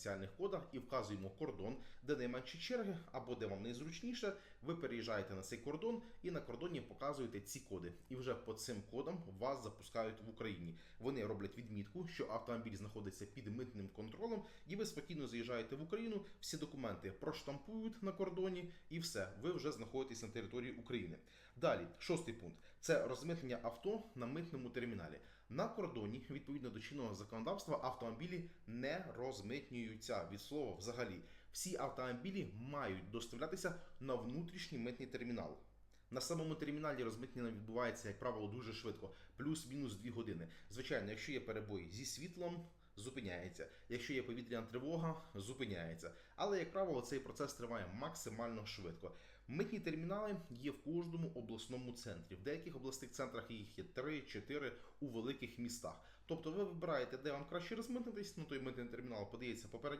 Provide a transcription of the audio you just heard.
спеціальних кодах і вказуємо кордон, де найменші черги, або де вам найзручніше. Ви переїжджаєте на цей кордон і на кордоні показуєте ці коди. І вже по цим кодам вас запускають в Україні. Вони роблять відмітку, що автомобіль знаходиться під митним контролем, і ви спокійно заїжджаєте в Україну. Всі документи проштампують на кордоні, і все, ви вже знаходитесь на території України. Далі, шостий пункт це розмитнення авто на митному терміналі. На кордоні, відповідно до чинного законодавства, автомобілі не розмитнюються від слова взагалі. Всі автомобілі мають доставлятися на внутрішній митний термінал. На самому терміналі розмитнення відбувається, як правило, дуже швидко, плюс-мінус 2 години. Звичайно, якщо є перебої зі світлом, зупиняється. Якщо є повітряна тривога, зупиняється. Але, як правило, цей процес триває максимально швидко. Митні термінали є в кожному обласному центрі. В деяких обласних центрах їх є 3-4 у великих містах. Тобто ви вибираєте, де вам краще розмитнитись, ну той митний термінал подається попередньо.